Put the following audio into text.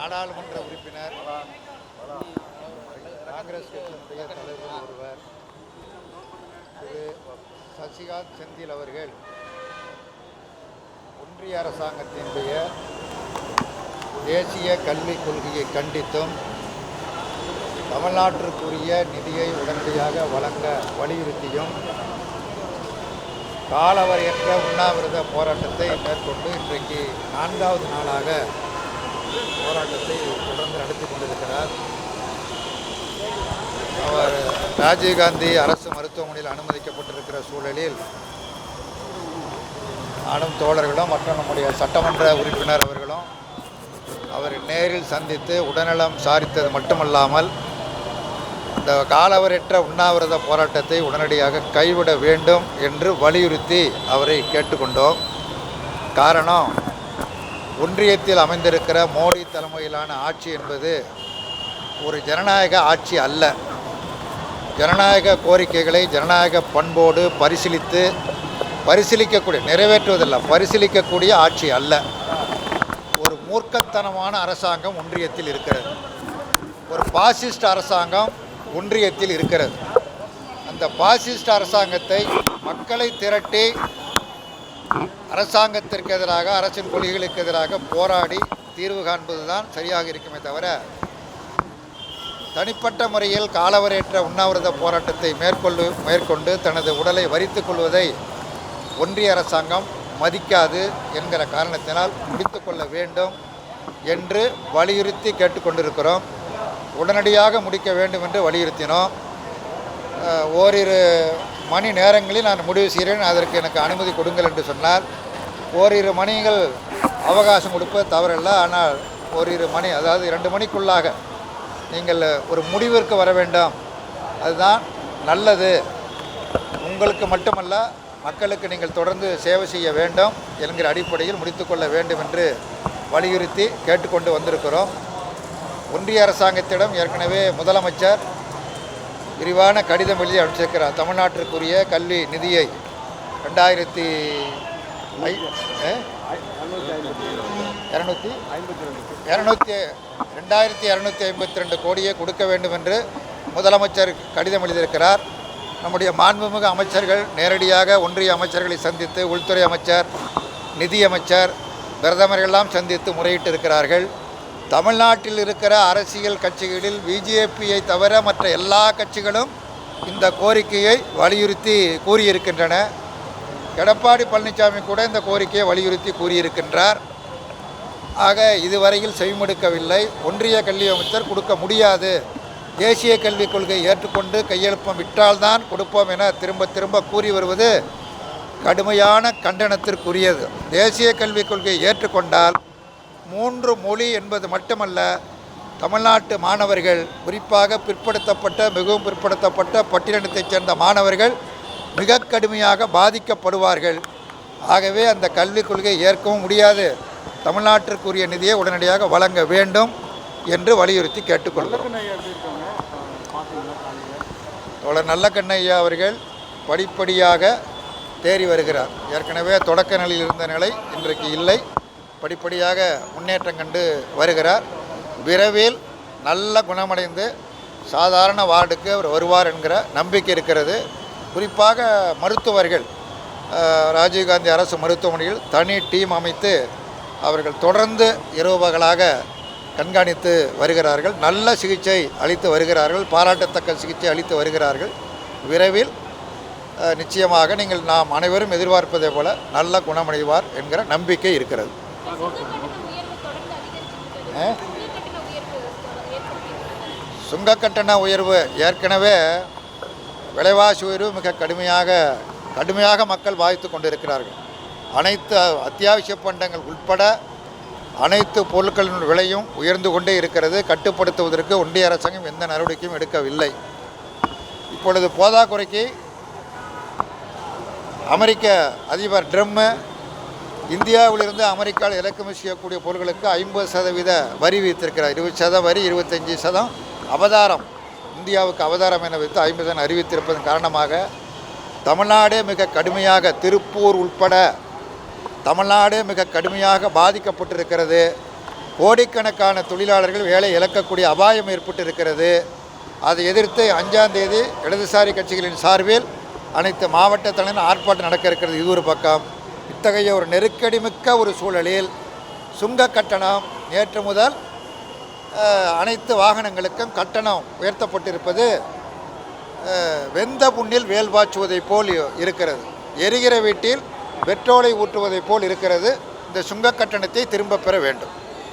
நாடாளுமன்ற உறுப்பினர். காங்கிரஸ் கட்சியினுடைய தலைவர் ஒருவர் திரு சசிகாந்த் செந்தில் அவர்கள். ஒன்றிய அரசாங்கத்தினுடைய தேசிய கல்விக் கொள்கையை கண்டித்தும் தமிழ்நாட்டிற்குரிய நிதியை உடனடியாக வழங்க வலியுறுத்தியும் காலவரையற்ற உண்ணாவிரத போராட்டத்தை மேற்கொண்டு இன்றைக்கு நான்காவது நாளாக போராட்டத்தை தொடர்ந்து நடத்தி கொண்டிருக்கிறார். அவர் ராஜீவ்காந்தி அரசு மருத்துவமனையில் அனுமதிக்கப்பட்டிருக்கிற சூழலில் நானும் தோழர்களும் மற்றும் நம்முடைய சட்டமன்ற உறுப்பினர் அவர்களும் அவர் நேரில் சந்தித்து உடல்நலம் சாரித்தது மட்டுமல்லாமல் இந்த காலவரற்ற உண்ணாவிரத போராட்டத்தை உடனடியாக கைவிட வேண்டும் என்று வலியுறுத்தி அவரை கேட்டுக்கொண்டோம். காரணம் ஒன்றியத்தில் அமைந்திருக்கிற மோடி தலைமையிலான ஆட்சி என்பது ஒரு ஜனநாயக ஆட்சி அல்ல. ஜனநாயக கோரிக்கைகளை ஜனநாயக பண்போடு பரிசீலித்து பரிசீலிக்கக்கூடிய நிறைவேற்றுவதில்லை பரிசீலிக்கக்கூடிய ஆட்சி அல்ல. ஒரு மூர்க்கத்தனமான அரசாங்கம் ஒன்றியத்தில் இருக்கிறது. ஒரு பாசிஸ்ட் அரசாங்கம் ஒன்றியத்தில் இருக்கிறது. அந்த பாசிஸ்ட் அரசாங்கத்தை மக்களை திரட்டி அரசாங்கத்திற்கு எதிராக அரசின் கொள்கைகளுக்கு எதிராக போராடி தீர்வு காண்பதுதான் சரியாக இருக்குமே தவிர தனிப்பட்ட முறையில் காலவரையற்ற உண்ணாவிரத போராட்டத்தை மேற்கொள்ளு மேற்கொண்டு தனது உடலை வரித்துக் கொள்வதை ஒன்றிய அரசாங்கம் மதிக்காது என்கிற காரணத்தினால் முடித்து கொள்ள வேண்டும் என்று வலியுறுத்தி கேட்டுக்கொண்டிருக்கிறோம் உடனடியாக முடிக்க வேண்டும் என்று வலியுறுத்தினோம். ஓரிரு மணி நேரங்களில் நான் முடிவு செய்கிறேன். அதற்கு எனக்கு அனுமதி கொடுங்கள் என்று சொன்னார். ஓரிரு மணிகள் அவகாசம் கொடுப்பது தவறல்ல. ஆனால் ஓரிரு மணி அதாவது இரண்டு மணிக்குள்ளாக நீங்கள் ஒரு முடிவிற்கு வர வேண்டும். அதுதான் நல்லது. உங்களுக்கு மட்டுமல்ல மக்களுக்கு நீங்கள் தொடர்ந்து சேவை செய்ய வேண்டும் என்கிற அடிப்படையில் முடித்துக்கொள்ள வேண்டும் என்று வலியுறுத்தி கேட்டுக்கொண்டு வந்திருக்கிறோம். ஒன்றிய அரசாங்கத்திடம் ஏற்கனவே முதலமைச்சர் விரிவான கடிதம் எழுதி அனுப்பிச்சிருக்கிறார். தமிழ்நாட்டிற்குரிய கல்வி நிதியை ரெண்டாயிரத்தி ஐ இரநூத்தி இரநூத்தி ரெண்டாயிரத்தி இரநூத்தி ஐம்பத்தி ரெண்டு கோடியை கொடுக்க வேண்டும் என்று முதலமைச்சர் கடிதம் எழுதியிருக்கிறார். நம்முடைய மாண்புமிகு அமைச்சர்கள் நேரடியாக ஒன்றிய அமைச்சர்களை சந்தித்து உள்துறை அமைச்சர் நிதியமைச்சர் பிரதமரெல்லாம் சந்தித்து முறையிட்டிருக்கிறார்கள். தமிழ்நாட்டில் இருக்கிற அரசியல் கட்சிகளில் பிஜேபியை தவிர மற்ற எல்லா கட்சிகளும் இந்த கோரிக்கையை வலியுறுத்தி கூறியிருக்கின்றன. எடப்பாடி பழனிசாமி கூட இந்த கோரிக்கையை வலியுறுத்தி கூறியிருக்கின்றார். ஆக இதுவரையில் செவிமடுக்கவில்லை ஒன்றிய கல்வி அமைச்சர் கொடுக்க முடியாது. தேசிய கல்விக் கொள்கை ஏற்றுக்கொண்டு கையெழுப்பம் விட்டால்தான் கொடுப்போம் என திரும்ப திரும்ப கூறி வருவது கடுமையான கண்டனத்திற்குரியது. தேசிய கல்விக் கொள்கையை ஏற்றுக்கொண்டால் மூன்று மொழி என்பது மட்டுமல்ல தமிழ்நாட்டு மாணவர்கள் குறிப்பாக பிற்படுத்தப்பட்ட மிகவும் பிற்படுத்தப்பட்ட பட்டியலினத்தைச் சேர்ந்த மாணவர்கள் மிக கடுமையாக பாதிக்கப்படுவார்கள். ஆகவே அந்த கல்விக் கொள்கையை ஏற்கவும் முடியாது. தமிழ்நாட்டிற்குரிய நிதியை உடனடியாக வழங்க வேண்டும் என்று வலியுறுத்தி கேட்டுக்கொள்கிறோம். தோழர் நல்லக்கண்ணையா அவர்கள் படிப்படியாக தேறி வருகிறார். ஏற்கனவே தொடக்க நிலையில் இருந்த நிலை இன்றைக்கு இல்லை. படிப்படியாக முன்னேற்றம் கண்டு வருகிறார். விரைவில் நல்ல குணமடைந்து சாதாரண வார்டுக்கு அவர் வருவார் என்கிற நம்பிக்கை இருக்கிறது. குறிப்பாக மருத்துவர்கள் ராஜீவ்காந்தி அரசு மருத்துவமனையில் தனி டீம் அமைத்து அவர்கள் தொடர்ந்து இரவு கண்காணித்து வருகிறார்கள். நல்ல சிகிச்சை அளித்து வருகிறார்கள். பாராட்டத்தக்க சிகிச்சை அளித்து வருகிறார்கள். விரைவில் நிச்சயமாக நீங்கள் நாம் அனைவரும் எதிர்பார்ப்பதை போல நல்ல குணமடைவார் என்கிற நம்பிக்கை இருக்கிறது. சுங்க கட்டண உயர்வு ஏற்கனவே விலைவாசி உயர்வு மிக கடுமையாக கடுமையாக மக்கள் பாதித்து கொண்டிருக்கிறார்கள். அனைத்து அத்தியாவசிய பண்டங்கள் உட்பட அனைத்து பொருட்களின் விலையும் உயர்ந்து கொண்டே இருக்கிறது. கட்டுப்படுத்துவதற்கு ஒன்றிய அரசாங்கம் எந்த நடவடிக்கையும் எடுக்கவில்லை. இப்பொழுது போதாக்குறைக்கு அமெரிக்க அதிபர் ட்ரம்மு இந்தியாவிலிருந்து அமெரிக்காவில் இறக்குமதி செய்யக்கூடிய பொருட்களுக்கு ஐம்பது சதவீத வரி விதித்திருக்கிறார். இருபது சத வரி இருபத்தஞ்சி சதம் அவதாரம். இந்தியாவுக்கு அவதாரம் என வைத்து ஐம்பது சதம் அறிவித்திருப்பதன் காரணமாக தமிழ்நாடே மிக கடுமையாக திருப்பூர் உட்பட தமிழ்நாடு மிக கடுமையாக பாதிக்கப்பட்டிருக்கிறது. கோடிக்கணக்கான தொழிலாளர்கள் வேலை இழக்கக்கூடிய அபாயம் ஏற்பட்டு இருக்கிறது அதை எதிர்த்து அஞ்சாம் தேதி இடதுசாரி கட்சிகளின் சார்பில் அனைத்து மாவட்ட தலைவர் ஆர்ப்பாட்டம் நடக்க இருக்கிறது. இது ஒரு பக்கம். இத்தகைய ஒரு நெருக்கடி மிக்க ஒரு சூழலில் சுங்க கட்டணம் நேற்று முதல் அனைத்து வாகனங்களுக்கும் கட்டணம் உயர்த்தப்பட்டிருப்பது வெந்த புண்ணில் வேல் பாய்ச்சுவதைப் போல் இருக்கிறது. எரிகிற வீட்டில் பெட்ரோலை ஊற்றுவதைப் போல் இருக்கிறது. இந்த சுங்க கட்டணத்தை திரும்பப் பெற வேண்டும்.